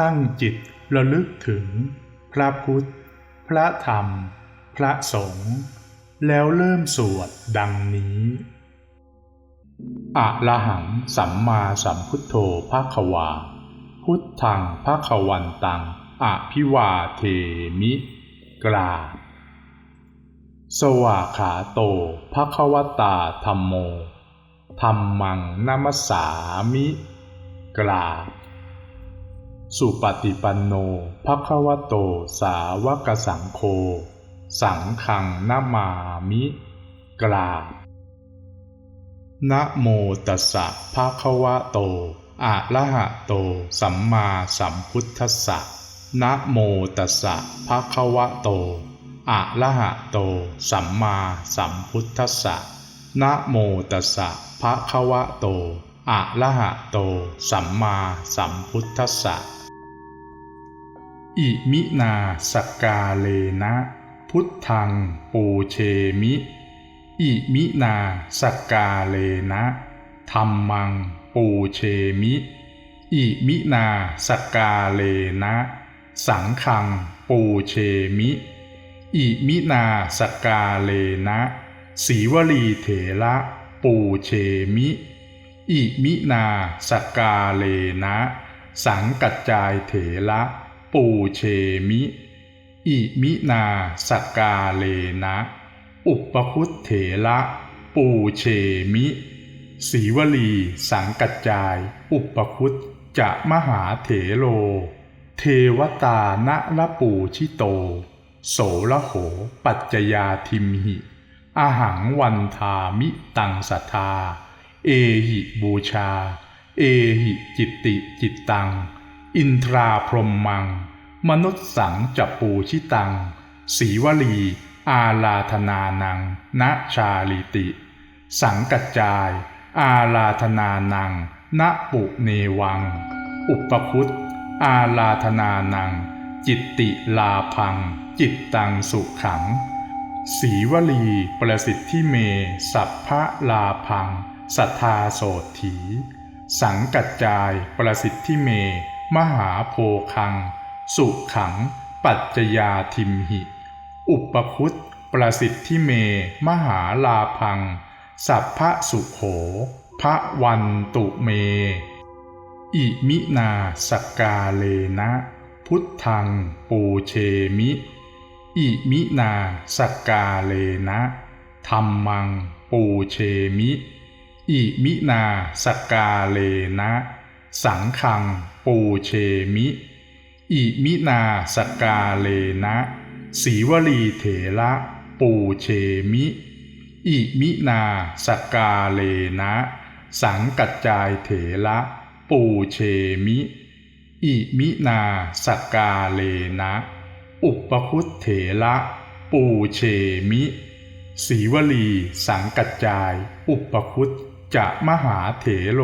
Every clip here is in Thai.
ตั้งจิตระลึกถึง พระพุทธ พระธรรม พระสงฆ์แล้วเริ่มสวดดังนี้อะระหังสัมมาสัมพุทโธภาควา พุทธังภาควันตังอะพิวาเทมิ กราสวาขาโตภควตาธรรมโมธรรมังนามัสสามิ กราบ สุปฏิปันโนภควโตสาวกสังโฆสังฆังนามามิ กราบนะโมตัสสะภะคะวะโต อะระหะโต สัมมาสัมพุทธัสสะนะโมตัสสะภะคะวะโต อะระหะโต สัมมาสัมพุทธัสสะนะโมตัสสะภะคะวะโต อะระหะโต สัมมาสัมพุทธัสสะ อิมินาสกกาเลนะ พุทธังปูเชมิ อิมินาสกกาเลนะธรรมังปูเชมิ อิมินาสกกาเลนะ สังฆังปูเชมิ อิมินาสกกาเลนะสีวลีเถระปูเชมิ อิมินาสกกาเลนะ สังกัจจายเถระ ปูเชมิ อิมินาสกกาเลนะ อุปคุตเถระปูเชมิสีวลีสังกัจจาย อุปคุตจะมหาเถโล เทวตานะละปูชิโต โสละโห ปัจจยาทิมหิ อาหังวันทามิตังสัทธา เอหิบูชา เอหิจิตติจิตตัง อินทราพรมมัง มนุษย์สังจับปูชิตัง สีวลี อาลาธนานังณชาลิติ สังกัจจาย อาลาธนานังณปุเนวัง อุปคุตอาลาธนานัง จิตติลาพัง จิตตังสุขัง สีวลี ประสิทธิเม สัพพะลาพัง สัทธาโสถี สังกัจจาย ประสิทธิเม มหาโพคัง สุขัง ปัจจยาทิมหิ อุปคุตประสิทธิเม มหาลาพัง สัพพะสุโขพระวันตุเม อิมินาสกกาเลนะ พุทธังปูเชมิ อิมินาสกกาเลนะธรรมังปูเชมิ อิมินาสกกาเลนะ สังฆังปูเชมิ อิมินาสกาเลนะสีวลีเถระปูเชมิ อิมินาสกาเลนะ สังกัจจายเถระปูเชมิ อิมินาสกาเลนะ อุปคุตเถระปูเชมิสีวลีสังกัจจาย อุปคุตจะมหาเถโล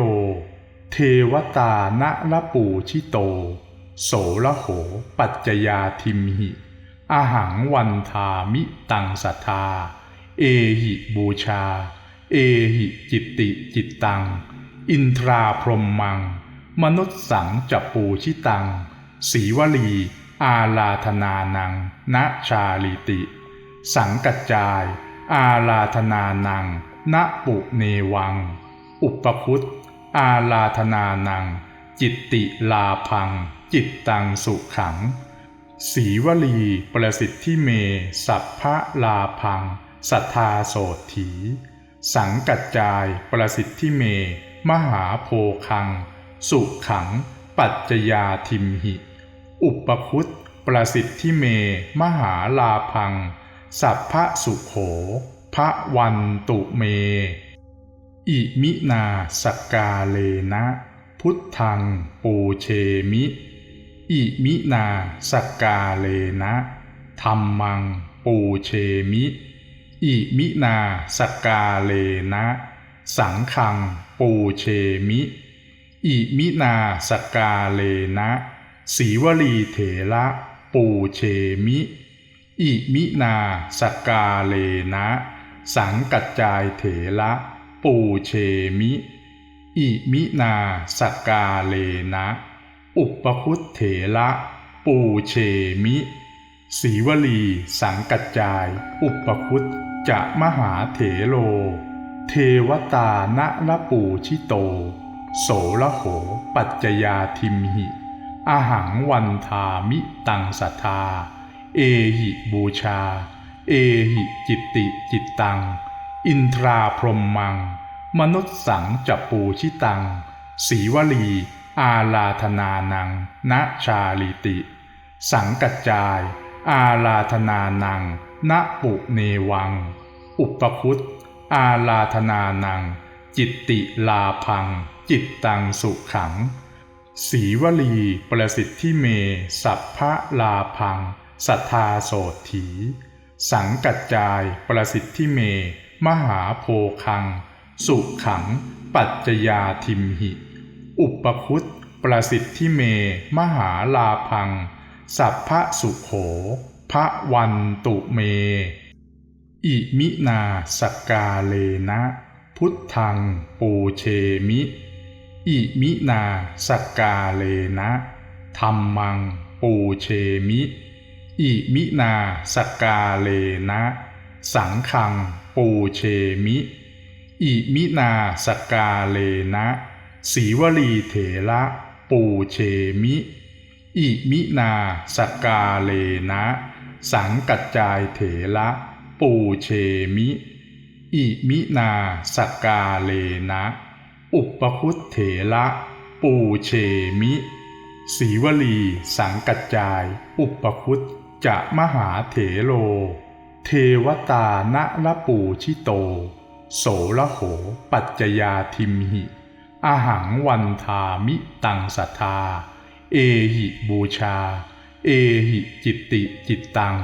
เทวตานะละปูชิโต โสละโห ปัจจยาทิมหิอาหังวันทามิตังสัทธา เอหิบูชา เอหิจิตติจิตตัง อินทราพรมมัง มนุษย์สังจัปูชิตัง สีวลี อาลาธนานังณชาลิติ สังกัจจาย อาลาธนานังณปุเนวัง อุปคุตอาลาธนานัง จิตติลาพัง จิตตังสุขัง สีวลีประสิทธิเม สัพพะลาพัง สัทธาโสถี สังกัจจายประสิทธิเม มหาโพคัง สุขัง ปัจจยาทิมหิ อุปคุตประสิทธิเม มหาลาพัง สัพพะสุโขพระวันตุเม อิมินาสกกาเลนะ พุทธังปูเชมิ อิมินาสกกาเลนะธรรมังปูเชมิ อิมินาสกกาเลนะ สังฆังปูเชมิ อิมินาสกกาเลนะสีวลีเถระปูเชมิ อิมินาสกกาเลนะ สังกัจจายเถระปูเชมิ อิมินาสกกาเลนะ อุปคุตเถระปูเชมิสีวลีสังกัจจาย อุปคุตจะมหาเถโล เทวตานะละปูชิโต โสละโห ปัจจยาทิมหิ อาหังวันทามิตังสัทธา เอหิบูชา เอหิจิตติจิตตัง อินทราพรมมัง มนุษย์สังจปูชิตัง สีวลี อาลาธนานังณชาลิติ สังกัจจาย อาลาธนานังณปุเนวัง อุปคุตอาลาธนานัง จิตติลาพัง จิตตังสุขัง สีวลีประสิทธิเม สัพพะลาพัง สัทธาโสถี สังกัจจายประสิทธิเม มหาโพคัง สุขัง ปัจจยาทิมหิ อุปคุตประสิทธิเม มหาลาพัง สัพพะสุโขพระวันตุเม อิมินาสกกาเลนะ พุทธังปูเชมิ อิมินาสกกาเลนะธรรมังปูเชมิ อิมินาสกกาเลนะ สังฆังปูเชมิ อิมินาสกกาเลนะ สีวลีเถระปูเชมิ อิมินาสกาเลนะ สังกัจจายเถระปูเชมิ อิมินาสกาเลนะ อุปคุตเถระปูเชมิสีวลีสังกัจจาย อุปคุตจะมหาเถโล เทวตานะละปูชิโต โสละโหปัจจยาทิมหิ อาหังวันทามิตังสัทธา เอหิบูชา เอหิจิตติจิตตัง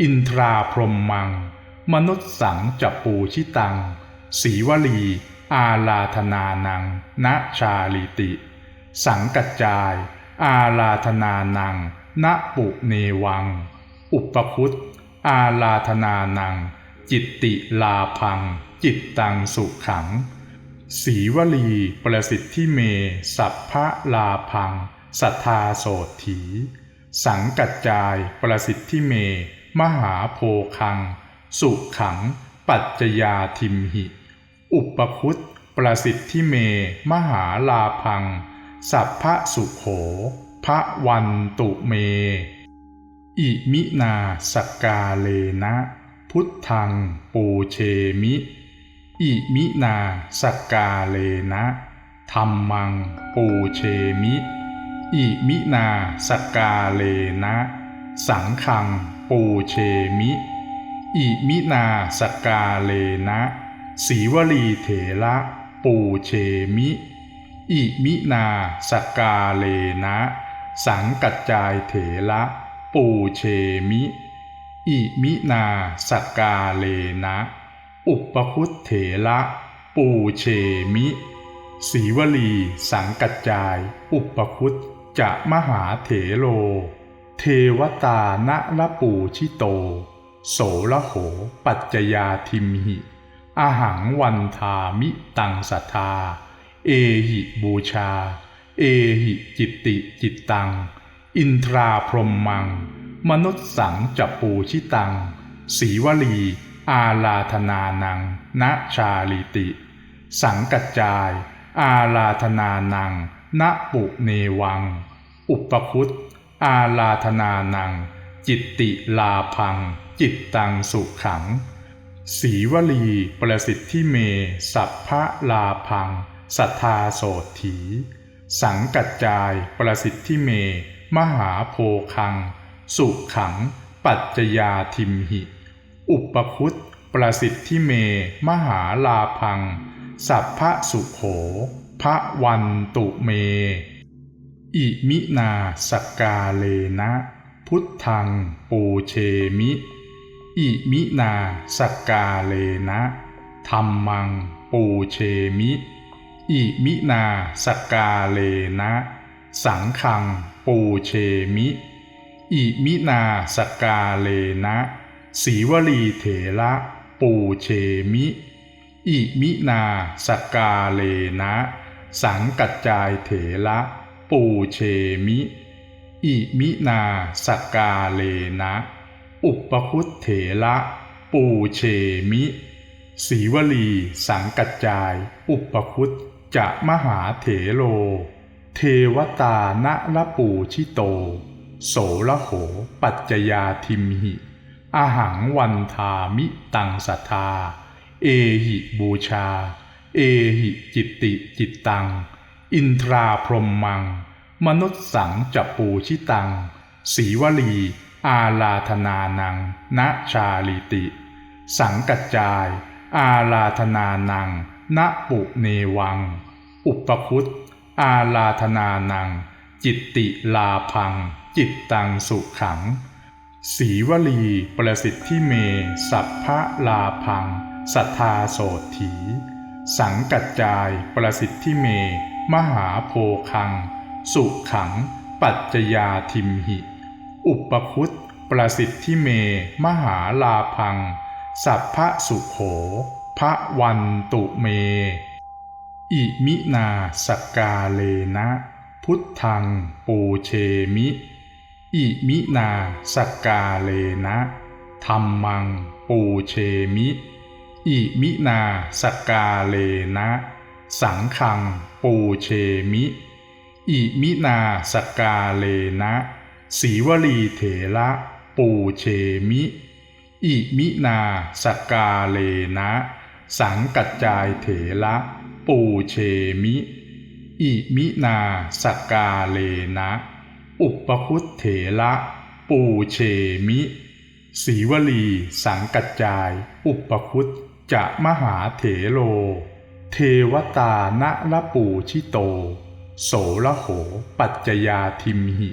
อินทราพรมมัง มนุษย์สังจับปูชิตัง สีวลี อาลาธนานังณชาลิติ สังกัจจาย อาลาธนานังณปุเนวัง อุปคุตอาลาธนานัง จิตติลาพัง จิตตังสุขัง สีวลี ประสิทธิเม สัพพะลาพัง สัทธาโสถี สังกัจจาย ประสิทธิเม มหาโพคัง สุขัง ปัจจยาทิมหิ อุปคุตประสิทธิเม มหาลาพัง สัพพะสุโขพระวันตุเม อิมินาสกกาเลนะ พุทธังปูเชมิ อิมินาสกกาเลนะธรรมังปูเชมิ อิมินาสกกาเลนะ สังฆังปูเชมิ อิมินาสกกาเลนะสีวลีเถระปูเชมิ อิมินาสกกาเลนะ สังกัจจายเถระปูเชมิ อิมินาสกกาเลนะ อุปคุตเถระปูเชมิสีวลีสังกัจจาย อุปคุตจะมหาเถโล เทวตานะละปูชิโต โสละโห ปัจจยาทิมหิอาหังวันทามิตังสัทธา เอหิบูชา เอหิจิตติจิตตัง อินทราพรมมัง มนุษย์สังจับปูชิตัง สีวลี อาลาธนานังณชาลิติ สังกัจจาย อาลาธนานังณปุเนวัง อุปคุตอาลาธนานัง จิตติลาพัง จิตตังสุขขัง สีวลีประสิทธิเม สัพพะลาพัง สัทธาโสถี สังกัจจายประสิทธิเม มหาโพคัง สุขขัง ปัจจยาทิมหิ อุปคุตประสิทธิเม มหาลาพัง สัพพะสุโขพระวันตุเม อิมินาสกกาเลนะ พุทธังปูเชมิ อิมินาสกกาเลนะธรรมังปูเชมิ อิมินาสกกาเลนะ สังฆังปูเชมิ อิมินาสกกาเลนะ สีวลีเถระปูเชมิ อิมินาสกกาเลนะ สังกัจจายเถระปูเชมิ อิมินาสกกาเลนะ อุปคุตเถระปูเชมิสีวลี สังกัจจาย อุปคุตจะมหาเถโล เทวตานะละปูชิโต โสละโหปัจจยาทิมหิ อาหังวันทามิตังสัทธา เอหิบูชา เอหิจิตติจิตตัง อินทราพรมมัง มนุษย์สังจัปูชิตังสีวลี อาลาธนานังณชาลิติ สังกัจจาย อาลาธนานังณปุเนวัง อุปคุตอาลาธนานัง จิตติลาพัง จิตตังสุขัง สีวลีประสิทธิเม สัพพะลาพัง สัทธาโสถี สังกัจจายประสิทธิเม มหาโพคัง สุขัง ปัจจยาทิมหิ อุปคุตประสิทธิเม มหาลาพัง สัพพะสุโขพระวันตุเม อิมินาสกกาเลนะ พุทธังปูเชมิ อิมินาสกกาเลนะธรรมัง ปูเชมิ อิมินาสกกาเลนะ สังฆัง ปูเชมิ อิมินาสกกาเลนะสีวลีเถระปูเชมิ อิมินาสกกาเลนะ สังกัจจายเถระปูเชมิ อิมินาสกกาเลนะ อุปคุตเถระปูเชมิสีวลีสังกัจจาย อุปคุตจะมหาเถโล เทวตานะละปูชิโต โสละโห ปัจจยาทิมหิ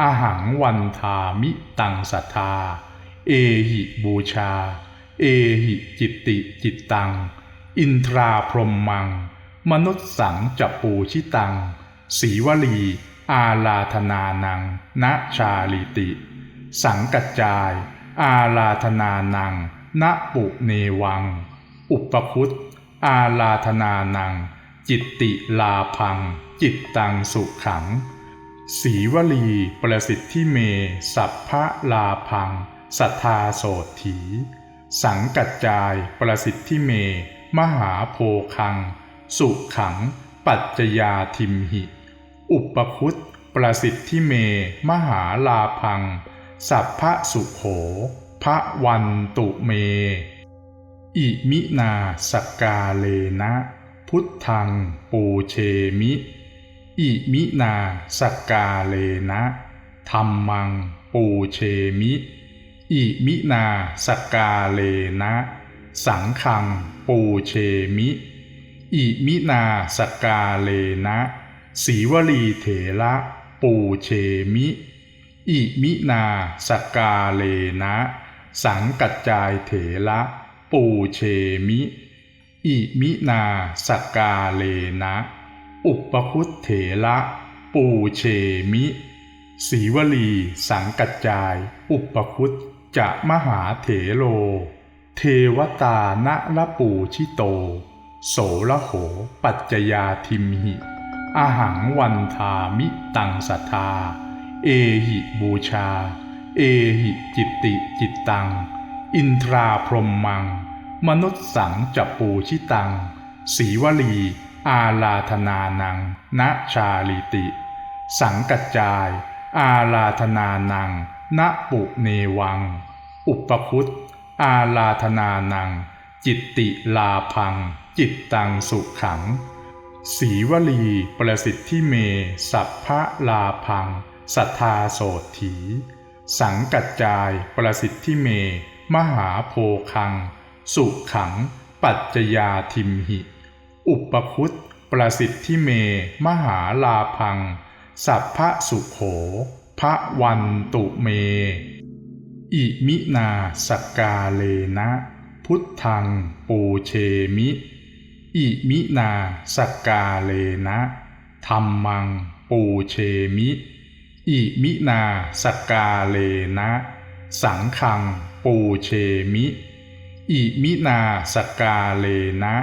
อาหังวันทามิตังสัทธา เอหิบูชา เอหิจิตติจิตตัง อินทราพรมมัง มนุษย์สังจัปูชิตัง สีวลี อาลาธนานังณชาลิติ สังกัจจาย อาลาธนานังณปุเนวัง อุปคุตอาลาธนานัง จิตติลาพัง จิตตังสุขัง สีวลีประสิทธิเม สัพพะลาพัง สัทธาโสถี สังกัจจายประสิทธิเม มหาโพคัง สุขัง ปัจจยาทิมหิ อุปคุตประสิทธิเม มหาลาพัง สัพพะสุโขพระวันตุเม อิมินาสกกาเลนะ พุทธังปูเชมิ อิมินาสกกาเลนะธรรมังปูเชมิ อิมินาสกกาเลนะ สังฆังปูเชมิ อิมินาสกกาเลนะ สีวลีเถระปูเชมิ อิมินาสกกาเลนะ สังกัจจายเถระปูเชมิ อิมินาสกกาเลนะ อุปคุตเถระปูเชมิสีวลีสังกัจจาย อุปคุตจะมหาเถโล เทวตานะละปูชิโต โสละโหปัจจยาทิมหิ อาหังวันทามิตังสัทธา เอหิบูชา เอหิจิตติจิตตัง อินทราพรหมมัง มนุษย์สังจับปูชิตัง สีวลี อาลาธนานังณชาลิติ สังกัจจาย อาลาธนานังณปุเนวัง อุปคุตอาลาธนานัง จิตติลาพัง จิตตังสุขัง สีวลี ประสิทธิเม สัพพะลาพัง สัทธาโสถี สังกัจจาย ประสิทธิเม มหาโพคัง สุขัง ปัจจยาทิมหิ อุปคุตประสิทธิเม มหาลาพัง สัพพะสุโขพระวันตุเม อิมินาสกกาเลนะ พุทธังปูเชมิ อิมินาสกกาเลนะธรรมังปูเชมิ อิมินาสกกาเลนะ สังฆังปูเชมิ อิมินาสกกาเลนะ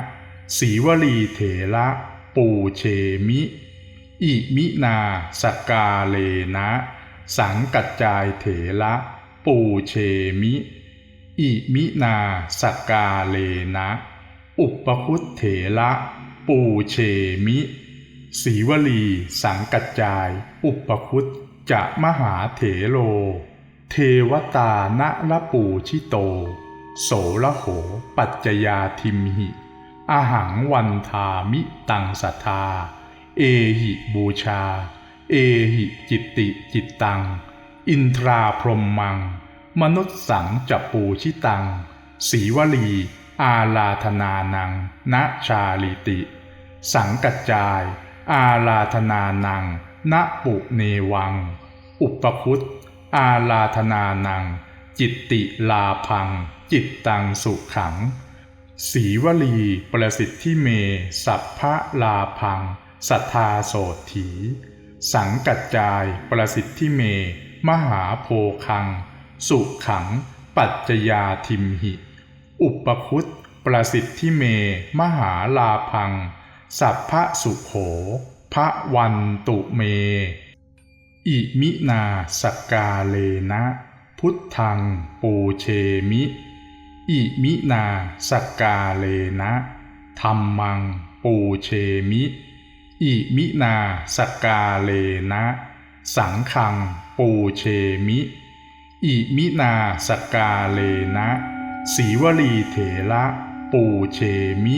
สีวลีเถระปูเชมิ อิมินาสกกาเลนะ สังกัจจายเถระปูเชมิ อิมินาสกกาเลนะ อุปคุตเถระปูเชมิสีวลีสังกัจจาย อุปคุตจะมหาเถโล เทวตานะละปูชิโต โสละโห ปัจจยาทิมหิ อาหังวันทามิตังสัทธา เอหิบูชา เอหิจิตติจิตตัง อินทราพรมมัง มนุษย์สังจัปูชิตัง สีวลี อาลาธนานังณชาลิติ สังกัจจาย อาลาธนานังณปุเนวัง อุปคุตอาลาธนานัง จิตติลาพัง จิตตังสุขัง สีวลีประสิทธิเม สัพพะลาพัง สัทธาโสถี สังกัจจายประสิทธิเม มหาโพคัง สุขัง ปัจจยาทิมหิ อุปคุตประสิทธิเม มหาลาพัง สัพพะสุโขพระวันตุเม อิมินาสกกาเลนะ พุทธังปูเชมิ อิมินาสกกาเลนะธรรมังปูเชมิ อิมินาสกกาเลนะ สังฆังปูเชมิ อิมินาสกกาเลนะ สีวลีเถระปูเชมิ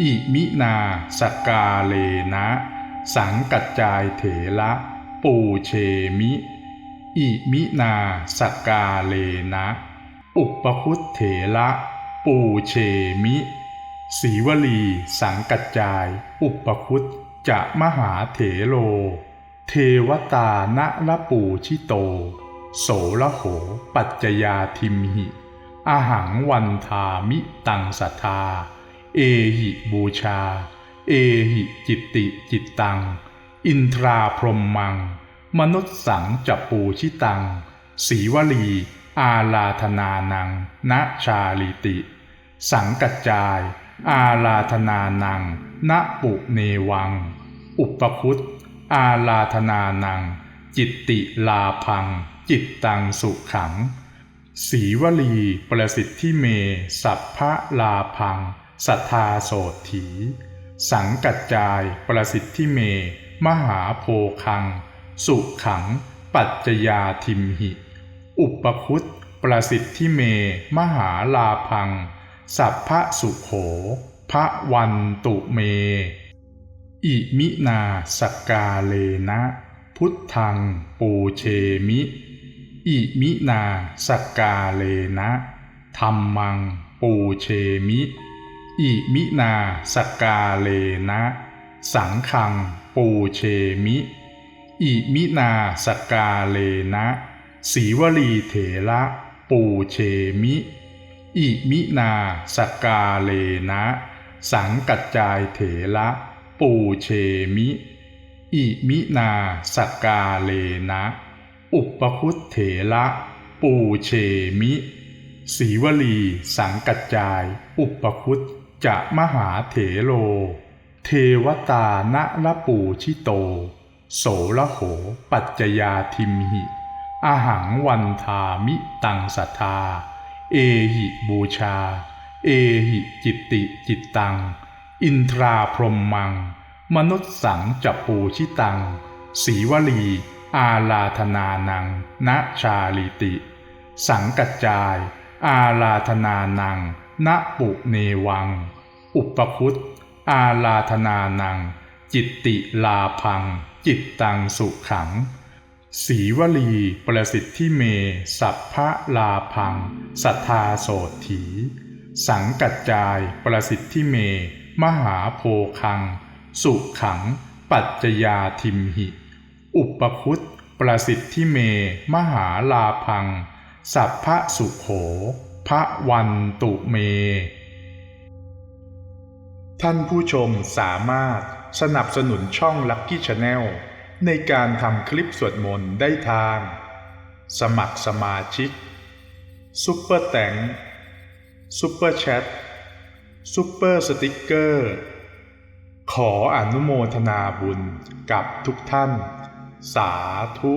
อิมินาสกกาเลนะ สังกัจจายเถระปูเชมิ อิมินาสกกาเลนะ อุปคุตเถระปูเชมิสีวลีสังกัจจาย อุปคุตจะมหาเถโล เทวตานะละปูชิโต โสละโหปัจจยาทิมหิ อาหังวันทามิตังสัทธา เอหิบูชา เอหิจิตติจิตตัง อินทราพรมมัง มนุษย์สังจับปูชิตัง สีวลี อาลาธนานังณชาลิติ สังกัจจาย อาลาธนานังณปุเนวัง อุปคุตอาลาธนานัง จิตติลาพัง จิตตังสุขัง สีวลี ประสิทธิเม สัพพะลาพัง สัทธาโสถี สังกัจจาย ประสิทธิเม มหาโพคัง สุขัง ปัจจยาทิมหิ อุปคุตประสิทธิเม มหาลาพัง สัพพะสุโขพระวันตุเม อิมินาสกกาเลนะ พุทธังปูเชมิ อิมินาสกกาเลนะธรรมัง ปูเชมิ อิมินาสกกาเลนะ สังฆัง ปูเชมิ อิมินาสกกาเลนะสีวลีเถระปูเชมิ อิมินาสกกาเลนะ สังกัจจายเถระปูเชมิ อิมินาสกกาเลนะ อุปคุตเถระปูเชมิสีวลีสังกัจจาย อุปคุตจะมหาเถโล เทวตานะละปูชิโต โสละโห ปัจจยาทิมหิอาหังวันทามิตังสัทธา เอหิบูชา เอหิจิตติจิตตัง อินทราพรมมัง มนุษย์สังจับปูชิตัง สีวลี อาลาธนานังณชาลิติ สังกัจจาย อาลาธนานังณปุเนวัง อุปคุตอาลาธนานัง จิตติลาพัง จิตตังสุขังสีวลีประสิทธิเม สัพพะลาพัง สัทธาโสถี สังกัจจายประสิทธิเม มหาโพคัง สุขัง ปัจจยาทิมหิ อุปคุตประสิทธิเม มหาลาพัง สัพพะสุโขพระวันตุเม ท่านผู้ชมสามารถสนับสนุนช่อง Lucky Channel ในการทำคลิปสวดมนต์ได้ทาง สมัครสมาชิกซุปเปอร์แตงซุปเปอร์แชทซุปเปอร์สติกเกอร์ ขออนุโมทนาบุญกับทุกท่าน สาธุ